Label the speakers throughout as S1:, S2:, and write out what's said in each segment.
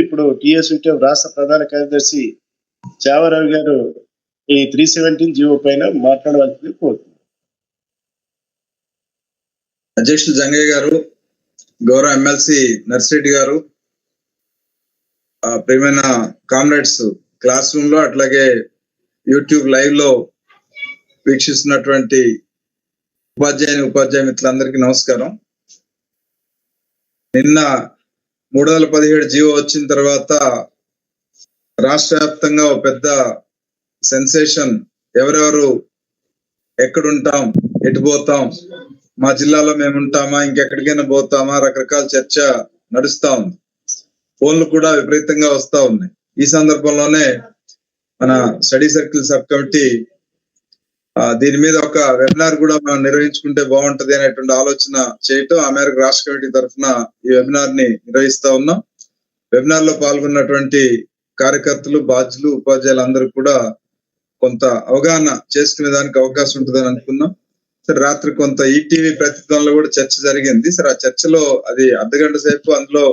S1: ఇప్పుడు టిఎస్యుటి రాష్ట్ర ప్రధాన కార్యదర్శి చావరావు గారు ఈ త్రీ సెవెంటీన్ జీవో పైన మాట్లాడవలసింది కోరుతున్నాను
S2: అధ్యక్షుడు జంగయ్య గారు గౌరవ ఎమ్మెల్సీ నర్సిరెడ్డి గారు ఆ, ప్రియమైన కామ్రేడ్స్ క్లాస్ రూమ్లో అట్లాగే యూట్యూబ్ లైవ్లో వీక్షిస్తున్నటువంటి ఉపాధ్యాయుని ఉపాధ్యాయ మిత్రులందరికీ నమస్కారం. నిన్న మూడు వందల పదిహేడు జీవో వచ్చిన తర్వాత రాష్ట్ర వ్యాప్తంగా ఒక పెద్ద సెన్సేషన్ ఎవరెవరు ఎక్కడుంటాం ఎటు పోతాం మా జిల్లాలో మేము ఉంటామా ఇంకెక్కడికైనా పోతామా రకరకాల చర్చ నడుస్తా ఉంది. ఫోన్లు కూడా విపరీతంగా వస్తా ఉన్నాయి. ఈ సందర్భంలోనే మన స్టడీ సర్కిల్ సబ్ కమిటీ దీని మీద ఒక వెబినార్ కూడా మనం నిర్వహించుకుంటే బాగుంటది అనేటువంటి ఆలోచన చేయటం ఆ మేరకు రాష్ట్ర కమిటీ తరఫున ఈ వెబినార్ని నిర్వహిస్తా ఉన్నాం. వెబినార్లో పాల్గొన్నటువంటి కార్యకర్తలు బాధ్యులు ఉపాధ్యాయులు అందరూ కూడా కొంత అవగాహన చేసుకునే దానికి అవకాశం ఉంటుందని అనుకున్నాం. సరే రాత్రి కొంత ఈటీవీ ప్రతిధ్వనిలో కూడా చర్చ జరిగింది. సరే ఆ చర్చలో అది అర్ధగంట సేపు అందులో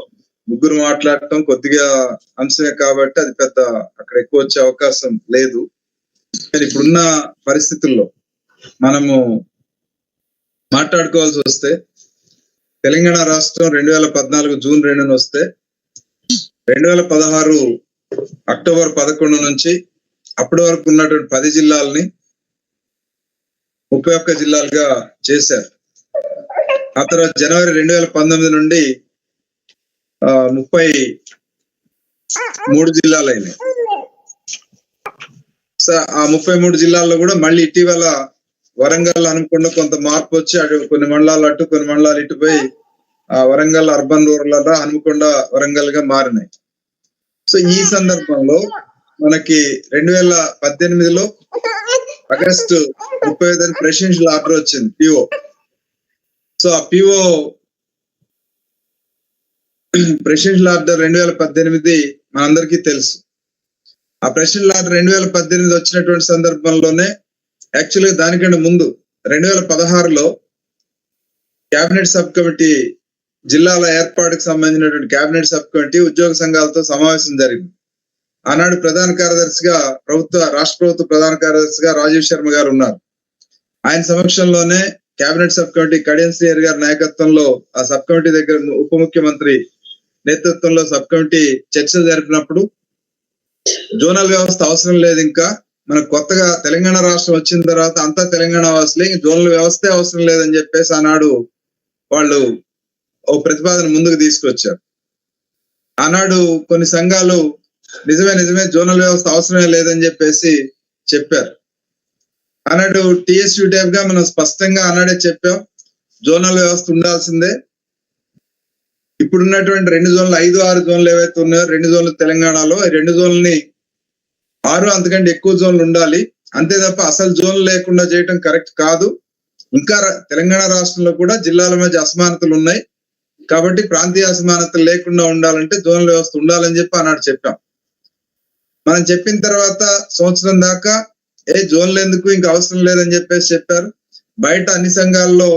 S2: ముగ్గురు మాట్లాడటం కొద్దిగా అంశమే కాబట్టి అది పెద్ద అక్కడ ఎక్కువ వచ్చే అవకాశం లేదు. ఇప్పుడున్న పరిస్థితుల్లో మనము మాట్లాడుకోవాల్సి వస్తే తెలంగాణ రాష్ట్రం రెండు వేల పద్నాలుగు జూన్ రెండున వస్తే రెండు వేల పదహారు అక్టోబర్ పదకొండు నుంచి అప్పటి వరకు ఉన్నటువంటి పది జిల్లాలని ముప్పై ఒక్క జిల్లాలుగా చేశారు. ఆ తర్వాత జనవరి రెండు వేల పంతొమ్మిది నుండి ఆ, ముప్పై మూడు జిల్లాలైనాయి ఆ ముప్పై మూడు జిల్లాల్లో కూడా మళ్ళీ ఇటీవల వరంగల్ అనుకుండా కొంత మార్పు వచ్చి అటు కొన్ని మండలాలు అటు కొన్ని మండలాలు ఇటు పోయి ఆ వరంగల్ అర్బన్ రూరల్ హనుమకొండ వరంగల్గా మారినాయి. సో ఈ సందర్భంలో మనకి రెండు వేల పద్దెనిమిదిలో ఆగస్టు ముప్పై ఐదు ప్రెసిడెన్షియల్ ఆర్డర్ వచ్చింది పిఓ సో ఆ పిఓ ప్రెసిడెన్షియల్ ఆర్డర్ రెండు వేల పద్దెనిమిది మనందరికీ తెలుసు. ఆ ప్రెసిడెన్షియల్ ఆర్డర్ రెండు వేల పద్దెనిమిది వచ్చినటువంటి సందర్భంలోనే యాక్చువల్గా దానికంటే ముందు రెండు వేల పదహారులో కేబినెట్ సబ్ కమిటీ జిల్లాల ఏర్పాటుకు సంబంధించినటువంటి కేబినెట్ సబ్ కమిటీ ఉద్యోగ సంఘాలతో సమావేశం జరిగింది. ఆనాడు ప్రధాన కార్యదర్శిగా ప్రభుత్వ రాష్ట్ర ప్రభుత్వ ప్రధాన కార్యదర్శిగా రాజీవ్ శర్మ గారు ఉన్నారు. ఆయన సమక్షంలోనే cabinet sub committee Kadiyam Srihari గారి నాయకత్వంలో ఆ సబ్ కమిటీ దగ్గర ఉప ముఖ్యమంత్రి నేతృత్వంలో సబ్ కమిటీ చర్చలు జరిపినప్పుడు జోనల్ వ్యవస్థ అవసరం లేదు ఇంకా. మనకు కొత్తగా తెలంగాణ రాష్ట్రం వచ్చిన తర్వాత అంతా తెలంగాణ వాసులే జోనల్ వ్యవస్థే అవసరం లేదని చెప్పేసి ఆనాడు వాళ్ళు ఓ ప్రతిపాదన ముందుకు తీసుకొచ్చారు. ఆనాడు కొన్ని సంఘాలు నిజమే నిజమే జోనల్ వ్యవస్థ అవసరమే లేదని చెప్పేసి చెప్పారు. ఆనాడు టిఎస్యూ టైప్గా మనం స్పష్టంగా ఆనాడే చెప్పాం జోనల్ వ్యవస్థ ఉండాల్సిందే. ఇప్పుడున్నటువంటి రెండు జోన్లు ఐదు ఆరు జోన్లు ఏవైతే ఉన్నాయో రెండు జోన్లు తెలంగాణలో రెండు జోన్లని ఆరు అంతకంటే ఎక్కువ జోన్లు ఉండాలి. అంతే తప్ప అసలు జోన్లు లేకుండా చేయటం కరెక్ట్ కాదు. ఇంకా తెలంగాణ రాష్ట్రంలో కూడా జిల్లాల మధ్య అసమానతలు ఉన్నాయి. కాబట్టి ప్రాంతీయ అసమానతలు లేకుండా ఉండాలంటే జోన్ల వ్యవస్థ ఉండాలని చెప్పి ఆనాడు చెప్పాం. మనం చెప్పిన తర్వాత సంవత్సరం దాకా ఏ జోన్లు ఎందుకు ఇంకా అవసరం లేదని చెప్పేసి చెప్పారు. బయట అన్ని సంఘాల్లో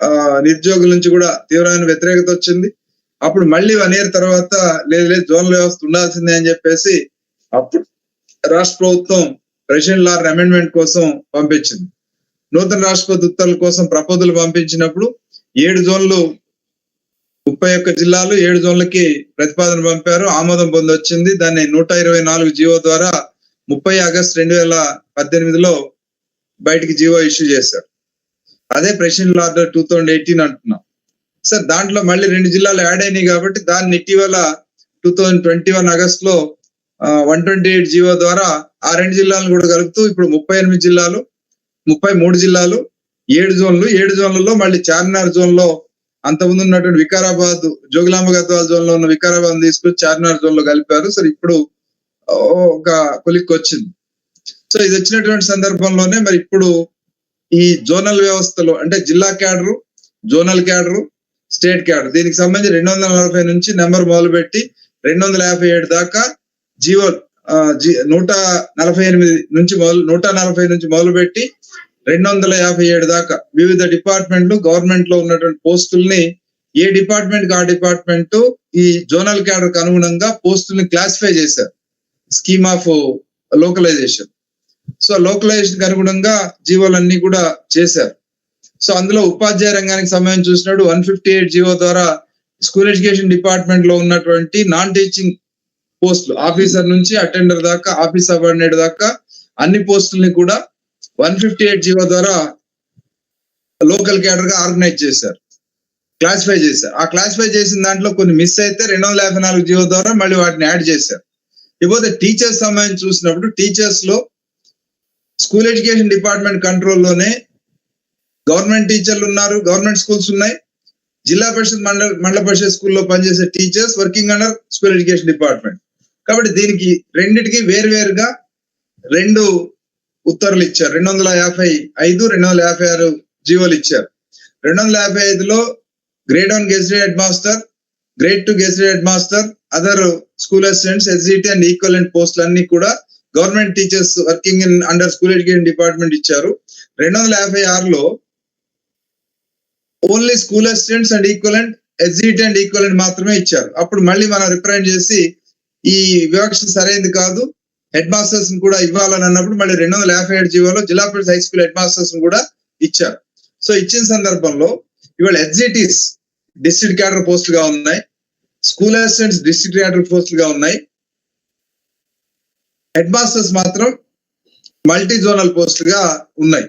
S2: ఆ నిరుద్యోగుల నుంచి కూడా తీవ్రమైన వ్యతిరేకత వచ్చింది. అప్పుడు మళ్ళీ వన్ ఇయర్ తర్వాత లేదు లేదు జోన్ల వ్యవస్థ ఉండాల్సిందే అని చెప్పేసి అప్పుడు రాష్ట్ర ప్రభుత్వం ప్రెసిడెంట్ లార్ అమెండ్మెంట్ కోసం పంపించింది. నూతన రాష్ట్రపతి ఉత్తర్వుల కోసం ప్రపోజల్ పంపించినప్పుడు ఏడు జోన్లు ముప్పై ఒక్క జిల్లాలు ఏడు జోన్లకి ప్రతిపాదన పంపారు. ఆమోదం పొందొచ్చింది. దాన్ని నూట ఇరవై నాలుగు జీవో ద్వారా ముప్పై ఆగస్ట్ రెండు వేల పద్దెనిమిదిలో బయటికి జీవో ఇష్యూ చేశారు. అదే ప్రెసిడెంట్ లార్ టూ థౌజండ్ ఎయిటీన్ అంటున్నాం. సార్ దాంట్లో మళ్ళీ రెండు జిల్లాలు యాడ్ అయినాయి కాబట్టి దాన్ని ఇటీవల టూ థౌజండ్ ట్వంటీ వన్ ఆగస్ట్లో వన్ ట్వంటీ ఎయిట్ జీవో ద్వారా ఆ రెండు జిల్లాలను కూడా కలుపుతూ ఇప్పుడు ముప్పై ఎనిమిది జిల్లాలు ముప్పై మూడు జిల్లాలు ఏడు జోన్లు ఏడు జోన్లలో మళ్ళీ చార్మినార్ జోన్లో అంతకుముందు ఉన్నటువంటి వికారాబాద్ జోగులాంబ గద్వాల జోన్లో ఉన్న వికారాబాద్ తీసుకొని చార్మినార్ జోన్లో కలిపారు. సార్ ఇప్పుడు ఒక కొలిక్కి వచ్చింది. సో ఇది వచ్చినటువంటి సందర్భంలోనే మరి ఇప్పుడు ఈ జోనల్ వ్యవస్థలో అంటే జిల్లా cadre zonal cadre state cadre దీనికి సంబంధించి రెండు వందల నలభై నుంచి నెంబర్ మొదలుపెట్టి రెండు వందల యాభై ఏడు దాకా జీవో నూట నలభై ఎనిమిది నుంచి మొదలు నూట నలభై నుంచి మొదలుపెట్టి రెండు వందల యాభై ఏడు దాకా వివిధ డిపార్ట్మెంట్లు గవర్నమెంట్లో ఉన్నటువంటి పోస్టుల్ని ఏ డిపార్ట్మెంట్కి ఆ డిపార్ట్మెంట్ ఈ జోనల్ క్యాడర్కి అనుగుణంగా పోస్టుల్ని క్లాసిఫై చేశారు. Scheme of localization. సో లోకలైజేషన్కు అనుగుణంగా జీవోలన్నీ కూడా చేశారు. సో అందులో ఉపాధ్యాయ రంగానికి సంబంధించి చూసినప్పుడు వన్ ఫిఫ్టీ ఎయిట్ జీవో ద్వారా స్కూల్ ఎడ్యుకేషన్ డిపార్ట్మెంట్లో ఉన్నటువంటి నాన్ టీచింగ్ పోస్టులు ఆఫీసర్ నుంచి అటెండర్ దాకా ఆఫీస్ సబార్డినేట్ దాకా అన్ని పోస్టుల్ని కూడా వన్ ఫిఫ్టీ ఎయిట్ జీవో ద్వారా లోకల్ క్యాడర్గా ఆర్గనైజ్ చేశారు. క్లాసిఫై చేశారు. ఆ క్లాసిఫై చేసిన దాంట్లో కొన్ని మిస్ అయితే రెండు వందల యాభై నాలుగు జీవో ద్వారా మళ్ళీ వాటిని యాడ్ చేశారు. ఇకపోతే టీచర్స్ సంబంధించి చూసినప్పుడు టీచర్స్లో స్కూల్ ఎడ్యుకేషన్ డిపార్ట్మెంట్ కంట్రోల్లోనే గవర్నమెంట్ టీచర్లు ఉన్నారు గవర్నమెంట్ స్కూల్స్ ఉన్నాయి. జిల్లా పరిషత్ మండల మండల పరిషత్ స్కూల్లో పనిచేసే teachers working under school education department. కాబట్టి దీనికి రెండిటికి వేరువేరుగా రెండు ఉత్తర్వులు ఇచ్చారు. రెండు వందల యాభై ఐదు రెండు వందల యాభై ఆరు జీవోలు ఇచ్చారు. రెండు వందల యాభై ఐదులో grade one gazetted head master grade two gazetted head master other school assistants SGT and equivalent పోస్టులు అన్ని కూడా government teachers working in under school education department ఇచ్చారు. రెండు వందల యాభై ఆరులో only school assistants and equivalent SGT and equivalent మాత్రమే ఇచ్చారు. అప్పుడు మళ్ళీ మనం రిప్రజెంట్ చేసి ఈ వివక్ష సరైనది కాదు. హెడ్ మాస్టర్స్ కూడా ఇవ్వాలని అన్నప్పుడు మళ్ళీ రెండు వందల యాభై ఏడు జీవోలో zilla parishad high school head masters కూడా ఇచ్చారు. సో ఇచ్చిన సందర్భంలో ఇవాళ ఎస్జిటిస్ డిస్ట్రిక్ట్ క్యాడర్ పోస్టులుగా ఉన్నాయి. స్కూల్ అసిస్టెంట్స్ డిస్ట్రిక్ట్ క్యాడర్ పోస్టులుగా ఉన్నాయి. హెడ్ మాస్టర్స్ మాత్రం మల్టీ జోనల్ పోస్టులుగా ఉన్నాయి.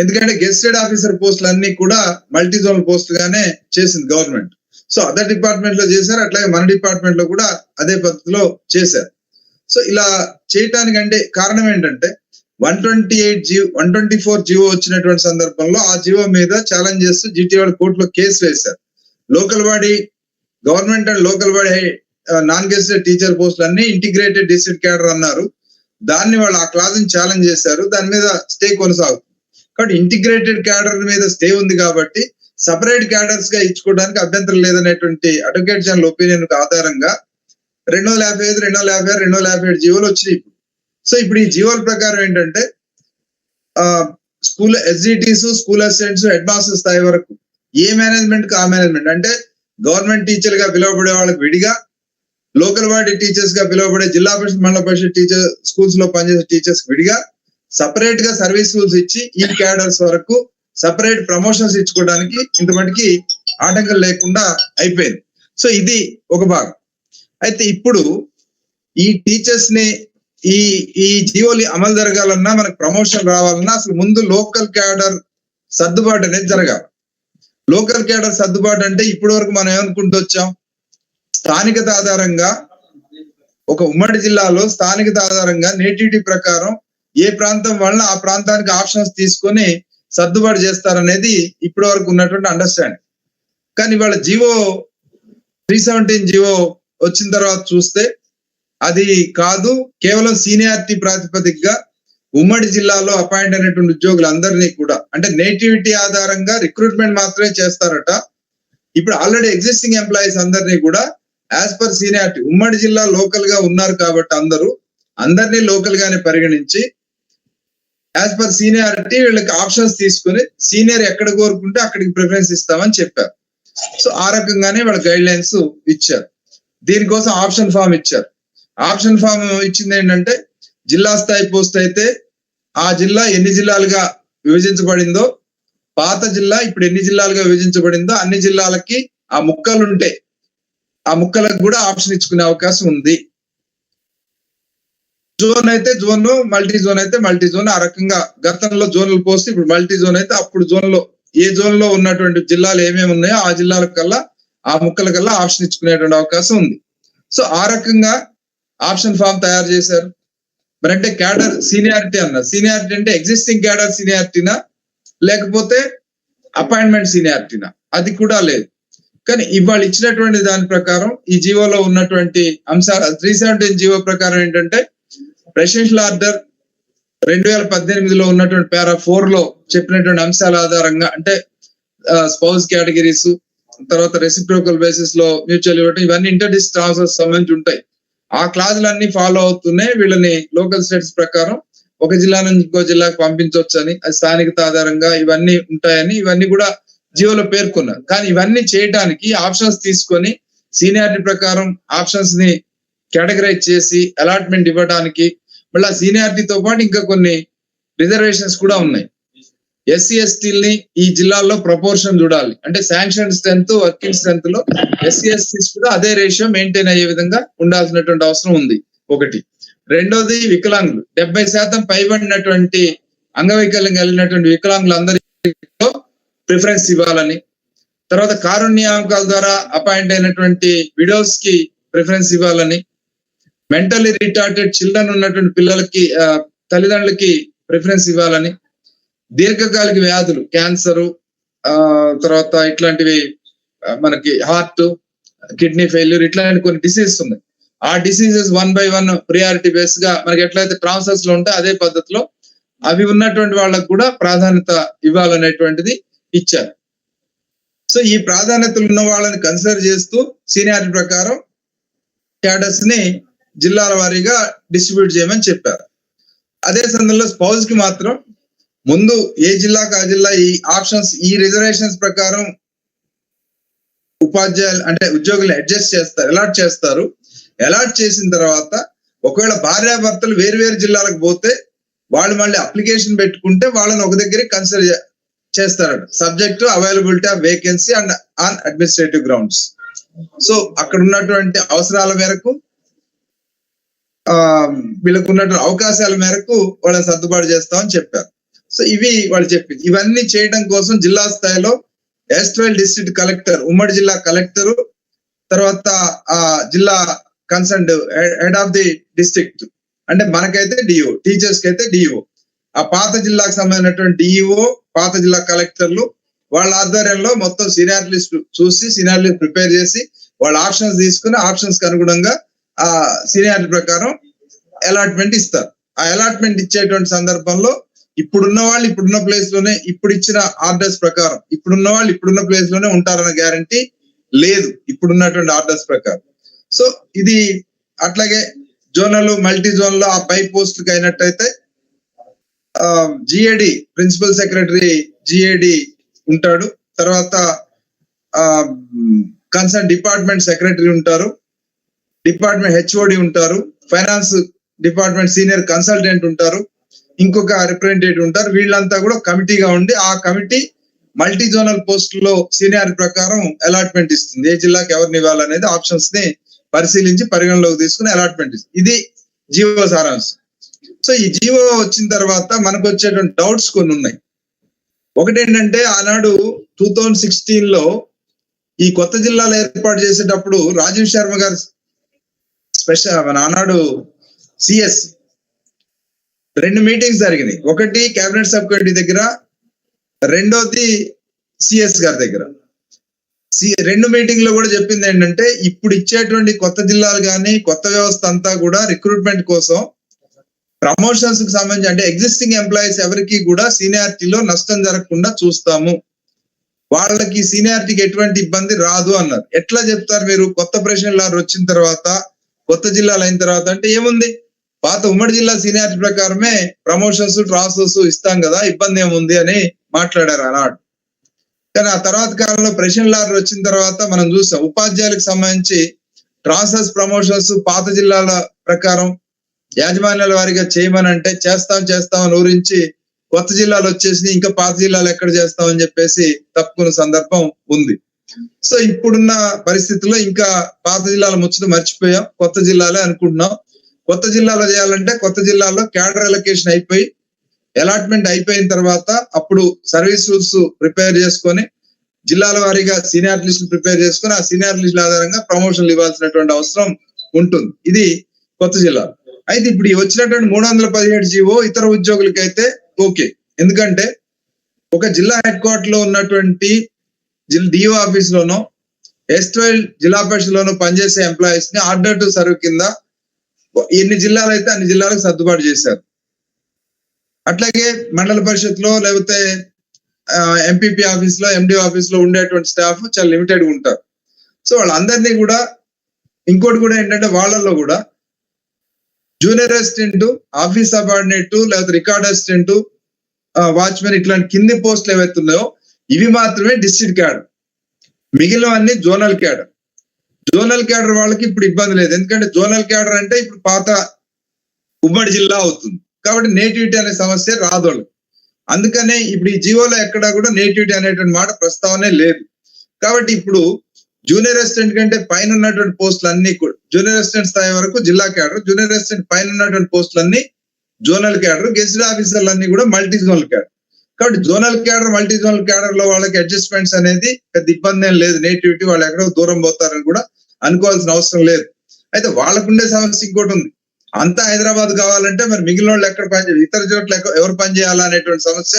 S2: ఎందుకంటే గెస్టెడ్ ఆఫీసర్ పోస్టులు అన్ని కూడా మల్టీ జోనల్ గానే చేసింది గవర్నమెంట్. సో అదర్ డిపార్ట్మెంట్లో చేశారు అట్లాగే మన డిపార్ట్మెంట్లో కూడా అదే పద్ధతిలో చేశారు. సో ఇలా చేయటానికి అంటే కారణం ఏంటంటే one twenty eight GO one twenty four GO వచ్చినటువంటి సందర్భంలో ఆ జీవో మీద ఛాలెంజ్ చేస్తూ జీటీ వాళ్ళు కోర్టులో కేసు వేశారు. Local body government and local body non gazetted teacher పోస్టులు అన్ని ఇంటిగ్రేటెడ్ డిస్ట్రిక్ట్ క్యాడర్ అన్నారు. దాన్ని వాళ్ళు ఆ క్లాజ్ని ఛాలెంజ్ చేశారు. దాని మీద స్టే కొనసాగుతుంది. బట్ ఇంటిగ్రేటెడ్ క్యాడర్ మీద స్టే ఉంది కాబట్టి సపరేట్ క్యాడర్స్గా ఇచ్చుకోవడానికి అభ్యంతరం లేదనేటువంటి అడ్వకేట్ జనరల్ ఒపీనియన్ ఆధారంగా రెండు వందల యాభై ఐదు రెండు వందల యాభై ఆరు రెండు వందల యాభై ఏడు జీవోలు వచ్చినాయి ఇప్పుడు. సో ఇప్పుడు ఈ జీవోల ప్రకారం ఏంటంటే ఆ school SGTs school assistants head master స్థాయి వరకు ఏ మేనేజ్మెంట్కి ఆ మేనేజ్మెంట్? అంటే గవర్నమెంట్ టీచర్గా పిలువబడే వాళ్ళకి విడిగా లోకల్ బాడీ టీచర్స్గా పిలువబడే జిల్లా పరిషత్ మండల పరిషత్ టీచర్ స్కూల్స్లో పనిచేసే టీచర్స్ విడిగా సపరేట్గా సర్వీస్ రూల్స్ ఇచ్చి ఈ క్యాడర్స్ వరకు సపరేట్ ప్రమోషన్స్ ఇచ్చుకోవడానికి ఇంతమటికి ఆటంకం లేకుండా అయిపోయింది. సో ఇది ఒక భాగం. అయితే ఇప్పుడు ఈ టీచర్స్ని ఈ ఈ జీవోలు అమలు జరగాలన్నా మనకు ప్రమోషన్ రావాలన్నా అసలు ముందు లోకల్ క్యాడర్ సర్దుబాటు అనేది జరగాలి. లోకల్ క్యాడర్ సర్దుబాటు అంటే ఇప్పటి వరకు మనం ఏమనుకుంటూ వచ్చాం? స్థానికత ఆధారంగా ఒక ఉమ్మడి జిల్లాలో స్థానికత ఆధారంగా నేటివిటీ ప్రకారం ఏ ప్రాంతం వలన ఆ ప్రాంతానికి ఆప్షన్స్ తీసుకొని సర్దుబాటు చేస్తారనేది ఇప్పటి వరకు ఉన్నటువంటి అండర్స్టాండింగ్ కానీ ఇవాళ జివో త్రీ సెవెంటీన్ జివో వచ్చిన తర్వాత చూస్తే అది కాదు కేవలం సీనియారిటీ ప్రాతిపదికగా ఉమ్మడి జిల్లాలో అపాయింట్ అయినటువంటి ఉద్యోగులందరినీ కూడా అంటే నేటివిటీ ఆధారంగా రిక్రూట్మెంట్ మాత్రమే చేస్తారట. ఇప్పుడు ఆల్రెడీ ఎగ్జిస్టింగ్ ఎంప్లాయీస్ అందరినీ కూడా యాజ్ పర్ సీనియారిటీ ఉమ్మడి జిల్లా లోకల్గా ఉన్నారు కాబట్టి అందరూ అందరినీ లోకల్ గానే పరిగణించి యాజ్ పర్ సీనియారిటీ వీళ్ళకి ఆప్షన్స్ తీసుకుని సీనియర్ ఎక్కడ కోరుకుంటే అక్కడికి ప్రిఫరెన్స్ ఇస్తామని చెప్పారు. సో ఆ రకంగానే వాళ్ళ గైడ్ లైన్స్ ఇచ్చారు. దీనికోసం ఆప్షన్ ఫామ్ ఇచ్చారు. ఆప్షన్ ఫామ్ ఇచ్చింది ఏంటంటే జిల్లా స్థాయి పోస్ట్ అయితే ఆ జిల్లా ఎన్ని జిల్లాలుగా విభజించబడిందో పాత జిల్లా ఇప్పుడు ఎన్ని జిల్లాలుగా విభజించబడిందో అన్ని జిల్లాలకి ఆ ముక్కలు ఉంటే ఆ ముక్కలకు కూడా ఆప్షన్ ఇచ్చుకునే అవకాశం ఉంది. జోన్ అయితే జోన్ మల్టీ జోన్ అయితే మల్టీ జోన్. ఆ రకంగా గతంలో జోన్లు పోస్తే ఇప్పుడు మల్టీ జోన్ అయితే అప్పుడు జోన్లో ఏ జోన్లో ఉన్నటువంటి జిల్లాలు ఏమేమి ఉన్నాయో ఆ జిల్లాల కల్లా ఆ ముక్కల కల్లా ఆప్షన్ ఇచ్చుకునేటువంటి అవకాశం ఉంది. సో ఆ రకంగా ఆప్షన్ ఫామ్ తయారు చేశారు. మరి అంటే క్యాడర్ సీనియారిటీ అన్న సీనియారిటీ అంటే ఎగ్జిస్టింగ్ క్యాడర్ సీనియారిటీనా లేకపోతే అపాయింట్మెంట్ సీనియారిటీనా? అది కూడా లేదు. కానీ ఇవాళ ఇచ్చినటువంటి దాని ప్రకారం ఈ జీవోలో ఉన్నటువంటి అంశాలు త్రీ సెవెంటీన్ జీవో ప్రకారం ఏంటంటే ప్రెసిడెన్షియల్ ఆర్డర్ రెండు వేల పద్దెనిమిదిలో ఉన్నటువంటి పారా ఫోర్లో చెప్పినటువంటి అంశాల ఆధారంగా అంటే స్పౌస్ కేటగిరీస్ తర్వాత రెసిప్రోకల్ బేసిస్లో మ్యూచువల్ ఇవ్వటం ఇవన్నీ ఇంటర్ డిస్ట్రిక్ట్ ట్రాన్స్ఫర్ సంబంధించి ఉంటాయి. ఆ క్లాజులన్నీ ఫాలో అవుతున్నాయి వీళ్ళని లోకల్ స్టేట్స్ ప్రకారం ఒక జిల్లా నుంచి ఇంకో జిల్లాకు పంపించవచ్చు అని అది స్థానికత ఆధారంగా ఇవన్నీ ఉంటాయని ఇవన్నీ కూడా జియోలో పేర్కొన్నారు. కానీ ఇవన్నీ చేయడానికి ఆప్షన్స్ తీసుకొని సీనియారిటీ ప్రకారం ఆప్షన్స్ని కేటగరైజ్ చేసి అలాట్మెంట్ ఇవ్వడానికి మళ్ళీ సీనియారిటీతో పాటు ఇంకా కొన్ని రిజర్వేషన్స్ కూడా ఉన్నాయి. ఎస్సీ ఎస్టీల్ని ఈ జిల్లాల్లో ప్రపోర్షన్ చూడాలి. అంటే శాంక్షన్ స్ట్రెంత్ వర్కింగ్ స్ట్రెంత్లో ఎస్సీ ఎస్టీస్ కూడా అదే రేషియో మెయింటైన్ అయ్యే విధంగా ఉండాల్సినటువంటి అవసరం ఉంది. ఒకటి. రెండోది వికలాంగులు. డెబ్బై శాతం పైబడినటువంటి అంగవైకల్యం కలిగినటువంటి వికలాంగులందరిలో ప్రిఫరెన్స్ ఇవ్వాలని. తర్వాత కారుణ్యామకాల ద్వారా అపాయింట్ అయినటువంటి విడోస్కి ప్రిఫరెన్స్ ఇవ్వాలని. మెంటలీ రిటార్టెడ్ చిల్డ్రన్ ఉన్నటువంటి పిల్లలకి తల్లిదండ్రులకి ప్రిఫరెన్స్ ఇవ్వాలని దీర్ఘకాలిక వ్యాధులు క్యాన్సర్ తర్వాత ఇట్లాంటివి మనకి హార్ట్ కిడ్నీ ఫెయిల్యూర్ ఇట్లాంటి కొన్ని డిసీజెస్ ఉన్నాయి. ఆ diseases one by one priority బేస్గా మనకి ఎట్లయితే ట్రాన్స్ఫర్స్లో ఉంటే అదే పద్ధతిలో అవి ఉన్నటువంటి వాళ్ళకు కూడా ప్రాధాన్యత ఇవ్వాలనేటువంటిది ఇచ్చారు. సో ఈ ప్రాధాన్యతలు ఉన్న వాళ్ళని కన్సిడర్ చేస్తూ సీనియారిటీ ప్రకారం క్యాడర్స్ని జిల్లాల వారీగా డిస్ట్రిబ్యూట్ చేయమని చెప్పారు. అదే సందర్భంలో స్పౌజ్కి మాత్రం ముందు ఏ జిల్లాకు ఆ జిల్లా ఈ ఆప్షన్స్ ఈ రిజర్వేషన్స్ ప్రకారం ఉపాధ్యాయులు అంటే ఉద్యోగులు అడ్జస్ట్ చేస్తారు అలాట్ చేస్తారు. అలాట్ చేసిన తర్వాత ఒకవేళ భార్యాభర్తలు వేరు వేరు జిల్లాలకు పోతే వాళ్ళు మళ్ళీ అప్లికేషన్ పెట్టుకుంటే వాళ్ళని ఒక దగ్గర కన్సిడర్ చేస్తారట. Subject availability of vacancy and on administrative grounds. So అక్కడ ఉన్నటువంటి అవసరాల మేరకు ఆ వీళ్ళకు ఉన్నటువంటి అవకాశాల మేరకు వాళ్ళని సర్దుబాటు చేస్తామని చెప్పారు. సో ఇవి వాళ్ళు చెప్పింది. ఇవన్నీ చేయడం కోసం జిల్లా స్థాయిలో ఎస్ట్వెల్ డిస్ట్రిక్ట్ కలెక్టర్ ఉమ్మడి జిల్లా కలెక్టర్ తర్వాత ఆ జిల్లా concerned head of the district అంటే మనకైతే డిఓ టీచర్స్కి అయితే డిఓ ఆ పాత జిల్లాకు సంబంధించినటువంటి డిఈఓ పాత జిల్లా కలెక్టర్లు వాళ్ళ ఆధ్వర్యంలో మొత్తం సీనియర్ లిస్ట్ చూసి సీనియర్ లిస్ట్ ప్రిపేర్ చేసి వాళ్ళ ఆప్షన్స్ తీసుకుని ఆప్షన్స్కి అనుగుణంగా ఆ సీనియారిటీ ప్రకారం అలాట్మెంట్ ఇస్తారు. ఆ అలాట్మెంట్ ఇచ్చేటువంటి సందర్భంలో ఇప్పుడున్న వాళ్ళు ఇప్పుడున్న ప్లేస్లోనే ఇప్పుడు ఇచ్చిన ఆర్డర్స్ ప్రకారం ఇప్పుడున్న వాళ్ళు ఇప్పుడున్న ప్లేస్లోనే ఉంటారన్న గ్యారంటీ లేదు ఇప్పుడున్నటువంటి ఆర్డర్స్ ప్రకారం. సో ఇది అట్లాగే జోనల్ మల్టీ జోన్లో ఆ పై పోస్ట్కి అయినట్టయితే జిఏడి ప్రిన్సిపల్ సెక్రటరీ జిఏడి ఉంటాడు. తర్వాత కన్సర్న్ డిపార్ట్మెంట్ సెక్రటరీ ఉంటారు. డిపార్ట్మెంట్ హెచ్ఓడి ఉంటారు ఫైనాన్స్ డిపార్ట్మెంట్ సీనియర్ కన్సల్టెంట్ ఉంటారు ఇంకొక రిప్రజెంటేటివ్ ఉంటారు. వీళ్ళంతా కూడా కమిటీగా ఉండి ఆ కమిటీ మల్టీ జోనల్ పోస్టుల్లో సీనియర్ ప్రకారం అలాట్మెంట్ ఇస్తుంది. ఏ జిల్లాకి ఎవరిని ఇవ్వాలనేది ఆప్షన్స్ని పరిశీలించి పరిగణలోకి తీసుకుని అలాట్మెంట్ ఇస్తుంది. ఇది జీవో సారాంశం. సో ఈ జీవో వచ్చిన తర్వాత మనకు వచ్చేటువంటి డౌట్స్ కొన్ని ఉన్నాయి. ఒకటి ఏంటంటే ఆనాడు టూ థౌజండ్ సిక్స్టీన్లో ఈ కొత్త జిల్లాలు ఏర్పాటు చేసేటప్పుడు రాజీవ్ శర్మ గారు స్పెషల్ మన ఆనాడు సిఎస్ రెండు మీటింగ్స్ జరిగినాయి. ఒకటి కేబినెట్ సబ్ కమిటీ దగ్గర రెండోది సిఎస్ గారి దగ్గర. సి రెండు మీటింగ్లో కూడా చెప్పింది ఏంటంటే ఇప్పుడు ఇచ్చేటువంటి కొత్త జిల్లాలు కానీ కొత్త వ్యవస్థ అంతా కూడా రిక్రూట్మెంట్ కోసం ప్రమోషన్స్కి సంబంధించి అంటే ఎగ్జిస్టింగ్ ఎంప్లాయీస్ ఎవరికి కూడా సీనియారిటీలో నష్టం జరగకుండా చూస్తాము. వాళ్ళకి సీనియారిటీకి ఎటువంటి ఇబ్బంది రాదు అన్నారు. ఎట్లా చెప్తారు మీరు? కొత్త ప్రెసిడెంట్ వచ్చిన తర్వాత కొత్త జిల్లాలు అయిన తర్వాత అంటే ఏముంది? పాత ఉమ్మడి జిల్లా సీనియారిటీ ప్రకారమే ప్రమోషన్స్ ట్రాన్స్ఫర్స్ ఇస్తాం కదా ఇబ్బంది ఏముంది అని మాట్లాడారు ఆనాడు. కానీ ఆ తర్వాత కాలంలో ప్రెషన్ లార్ వచ్చిన తర్వాత మనం చూసాం ఉపాధ్యాయులకు సంబంధించి ట్రాన్స్ఫర్స్ ప్రమోషన్స్ పాత జిల్లాల ప్రకారం యాజమాన్యాల వారిగా చేయమని అంటే చేస్తాం చేస్తాం అని ఊరించి కొత్త జిల్లాలు వచ్చేసి ఇంకా పాత జిల్లాలు ఎక్కడ చేస్తామని చెప్పేసి తప్పుకున్న సందర్భం ఉంది. సో ఇప్పుడున్న పరిస్థితుల్లో ఇంకా పాత జిల్లాల ముచ్చట మర్చిపోయాం. కొత్త జిల్లాలే అనుకుంటున్నాం. కొత్త జిల్లాలో చేయాలంటే కొత్త జిల్లాలో క్యాడర్ ఎలొకేషన్ అయిపోయి అలాట్మెంట్ అయిపోయిన తర్వాత అప్పుడు సర్వీస్ రూల్స్ ప్రిపేర్ చేసుకొని జిల్లాల వారీగా సీనియర్ లిస్ట్ ప్రిపేర్ చేసుకొని ఆ సీనియర్ లిస్ట్ ఆధారంగా ప్రమోషన్లు ఇవ్వాల్సినటువంటి అవసరం ఉంటుంది. ఇది కొత్త జిల్లా. అయితే ఇప్పుడు వచ్చినటువంటి మూడు వందల పదిహేడు జీవో ఇతర ఉద్యోగులకైతే ఓకే. ఎందుకంటే ఒక జిల్లా హెడ్ క్వార్టర్లో ఉన్నటువంటి డిఓ ఆఫీస్ లోనో ఎస్ట్వైల్ జిల్లా పరిషత్ లోనో పనిచేసే ఎంప్లాయీస్ని ఆర్డర్ టు సర్వ్ కింద ఎన్ని జిల్లాలు అయితే అన్ని జిల్లాలకు సర్దుబాటు చేశారు. అట్లాగే మండల పరిషత్లో లేకపోతే ఎంపీపీ ఆఫీస్లో ఎండి ఆఫీస్లో ఉండేటువంటి స్టాఫ్ చాలా లిమిటెడ్ ఉంటారు. సో వాళ్ళందరినీ కూడా ఇంకోటి కూడా ఏంటంటే వాళ్ళల్లో కూడా జూనియర్ అసిస్టెంట్ ఆఫీస్ సబార్డినేట్ లేకపోతే రికార్డ్ అసిస్టెంట్ వాచ్మెన్ ఇట్లాంటి కింది పోస్టులు ఏవైతే ఉన్నాయో ఇవి మాత్రమే డిస్ట్రిక్ట్ క్యాడర్. మిగిలినవన్నీ జోనల్ క్యాడర్. జోనల్ క్యాడర్ వాళ్ళకి ఇప్పుడు ఇబ్బంది లేదు. ఎందుకంటే జోనల్ క్యాడర్ అంటే ఇప్పుడు పాత ఉమ్మడి జిల్లా అవుతుంది. కాబట్టి నేటివిటీ అనే సమస్య రాదు వాళ్ళకి. అందుకనే ఇప్పుడు ఈ జీవోలో ఎక్కడా కూడా నేటివిటీ అనేటువంటి మాట ప్రస్తావనే లేదు. కాబట్టి ఇప్పుడు జూనియర్ అసిస్టెంట్ కంటే పైన ఉన్నటువంటి పోస్టులు అన్ని కూడా జూనియర్ అసిస్టెంట్ స్థాయి వరకు జిల్లా క్యాడర్ జూనియర్ అసిస్టెంట్ పైన ఉన్నటువంటి పోస్టులు అన్ని జోనల్ క్యాడర్ గెజిట్ ఆఫీసర్లు అన్ని కూడా మల్టీ జోనల్ క్యాడర్. కాబట్టి జోనల్ క్యాడర్ మల్టీ జోనల్ క్యాడర్లో వాళ్ళకి అడ్జస్ట్మెంట్స్ అనేది పెద్ద ఇబ్బంది ఏం లేదు. నేటివిటీ వాళ్ళు ఎక్కడో దూరం పోతారని కూడా అనుకోవాల్సిన అవసరం లేదు. అయితే వాళ్ళకుండే సమస్య ఇంకోటి ఉంది. అంతా హైదరాబాద్ కావాలంటే మరి మిగిలిన వాళ్ళు ఎక్కడ పని చేయాలి? ఇతర చోట్ల ఎవరు పని చేయాలా అనేటువంటి సమస్య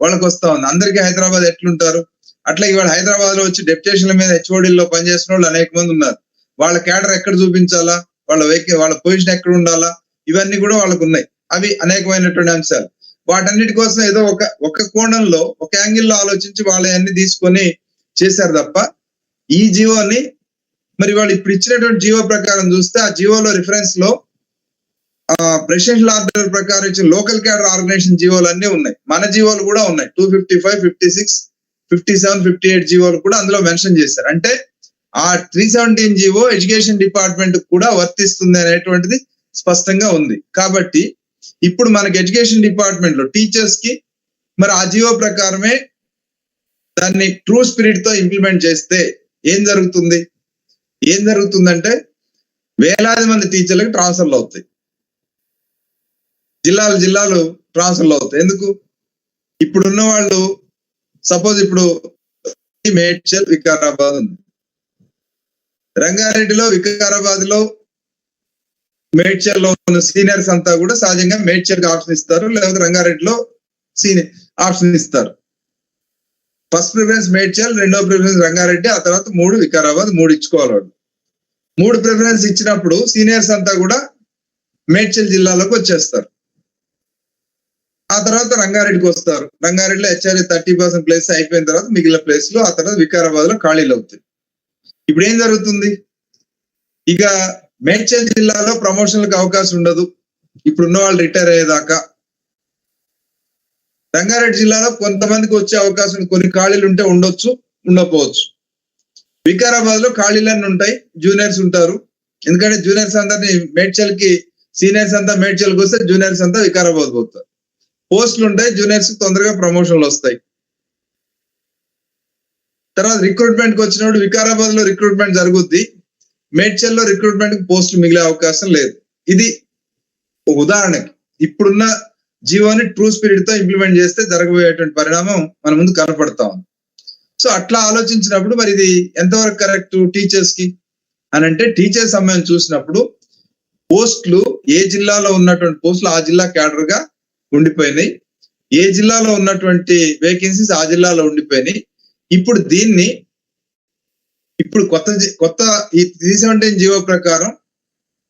S2: వాళ్ళకి వస్తా ఉంది. అందరికీ హైదరాబాద్ ఎట్లుంటారు? అట్లా ఇవాళ హైదరాబాద్లో వచ్చి డెప్యుటేషన్ల మీద హెచ్ఓడిలో పనిచేసిన వాళ్ళు అనేక మంది ఉన్నారు. వాళ్ళ క్యాడర్ ఎక్కడ చూపించాలా? వాళ్ళ వెహికల్ వాళ్ళ పొజిషన్ ఎక్కడ ఉండాలా? ఇవన్నీ కూడా వాళ్ళకు ఉన్నాయి. అవి అనేకమైనటువంటి అంశాలు. వాటన్నిటి కోసం ఏదో ఒక ఒక కోణంలో ఒక యాంగిల్లో ఆలోచించి వాళ్ళని తీసుకొని చేశారు తప్ప ఈ జీవోని మరి వాళ్ళు ఇప్పుడు ఇచ్చినటువంటి జీవో ప్రకారం చూస్తే ఆ జీవోలో రిఫరెన్స్లో ప్రెసిడెన్షియల్ ఆర్డర్ ప్రకారం ఇచ్చిన లోకల్ క్యాడర్ ఆర్గనైజేషన్ జీవోలు అన్ని ఉన్నాయి. మన జీవోలు కూడా ఉన్నాయి. Two fifty five fifty six fifty seven fifty eight జీవోలు కూడా అందులో మెన్షన్ చేశారు. అంటే ఆ three seventeen GO education department కూడా వర్తిస్తుంది అనేటువంటిది స్పష్టంగా ఉంది. కాబట్టి ఇప్పుడు మనకి ఎడ్యుకేషన్ డిపార్ట్మెంట్లో టీచర్స్కి మరి ఆ జీవో ప్రకారమే దాన్ని ట్రూ స్పిరిట్తో ఇంప్లిమెంట్ చేస్తే ఏం జరుగుతుంది? ఏం జరుగుతుందంటే వేలాది మంది టీచర్లకు ట్రాన్స్ఫర్లు అవుతాయి. జిల్లాలు జిల్లాలు ట్రాన్స్ఫర్లు అవుతాయి. ఎందుకు? ఇప్పుడున్న వాళ్ళు సపోజ్ ఇప్పుడు మేడ్చల్ వికారాబాద్ ఉంది. రంగారెడ్డిలో వికారాబాద్లో మేడ్చర్లో ఉన్న సీనియర్స్ అంతా కూడా సహజంగా మేడ్చర్కి ఆప్షన్ ఇస్తారు లేకపోతే రంగారెడ్డిలో సీనియర్ ఆప్షన్ ఇస్తారు. ఫస్ట్ ప్రిఫరెన్స్ మేడ్చల్ రెండో ప్రిఫరెన్స్ రంగారెడ్డి ఆ తర్వాత మూడు వికారాబాద్ మూడు ఇచ్చుకోవాలి వాళ్ళు. మూడు ప్రిఫరెన్స్ ఇచ్చినప్పుడు సీనియర్స్ అంతా కూడా మేడ్చల్ జిల్లాలోకి వచ్చేస్తారు. ఆ తర్వాత రంగారెడ్డికి వస్తారు. రంగారెడ్డిలో హెచ్ఆర్ఏ థర్టీ పర్సెంట్ ప్లేస్ అయిపోయిన తర్వాత మిగిలిన ప్లేస్లో ఆ తర్వాత వికారాబాద్లో ఖాళీలు అవుతాయి. ఇప్పుడు ఏం జరుగుతుంది? ఇక మేడ్చల్ జిల్లాలో ప్రమోషన్లకు అవకాశం ఉండదు. ఇప్పుడున్న వాళ్ళు రిటైర్ అయ్యేదాకా. రంగారెడ్డి జిల్లాలో కొంతమందికి వచ్చే అవకాశం కొన్ని ఖాళీలు ఉంటే ఉండొచ్చు ఉండకపోవచ్చు. వికారాబాద్లో ఖాళీలన్నీ ఉంటాయి జూనియర్స్ ఉంటారు. ఎందుకంటే జూనియర్స్ అందరినీ మేడ్చల్కి సీనియర్స్ అంతా మేడ్చల్కి వస్తే జూనియర్స్ అంతా వికారాబాద్ పోతారు. పోస్టులు ఉంటాయి జూనియర్స్ తొందరగా ప్రమోషన్లు వస్తాయి. తర్వాత రిక్రూట్మెంట్కి వచ్చినప్పుడు వికారాబాద్లో రిక్రూట్మెంట్ జరుగుద్ది. మేడ్చల్లో రిక్రూట్మెంట్ పోస్టులు మిగిలే అవకాశం లేదు. ఇది ఉదాహరణకి. ఇప్పుడున్న జీవోని ట్రూ స్పిరిట్తో ఇంప్లిమెంట్ చేస్తే జరగబోయేటువంటి పరిణామం మన ముందు కనపడతా ఉంది. సో అట్లా ఆలోచించినప్పుడు మరి ఇది ఎంతవరకు కరెక్ట్ టీచర్స్కి అని అంటే టీచర్స్ సమయం చూసినప్పుడు పోస్టులు ఏ జిల్లాలో ఉన్నటువంటి పోస్టులు ఆ జిల్లా క్యాడర్గా ఉండిపోయినాయి. ఏ జిల్లాలో ఉన్నటువంటి వేకెన్సీస్ ఆ జిల్లాలో ఉండిపోయినాయి. ఇప్పుడు దీన్ని ఇప్పుడు కొత్త జి- కొత్త ఈ త్రీ సెవెంటీన్ జీవో ప్రకారం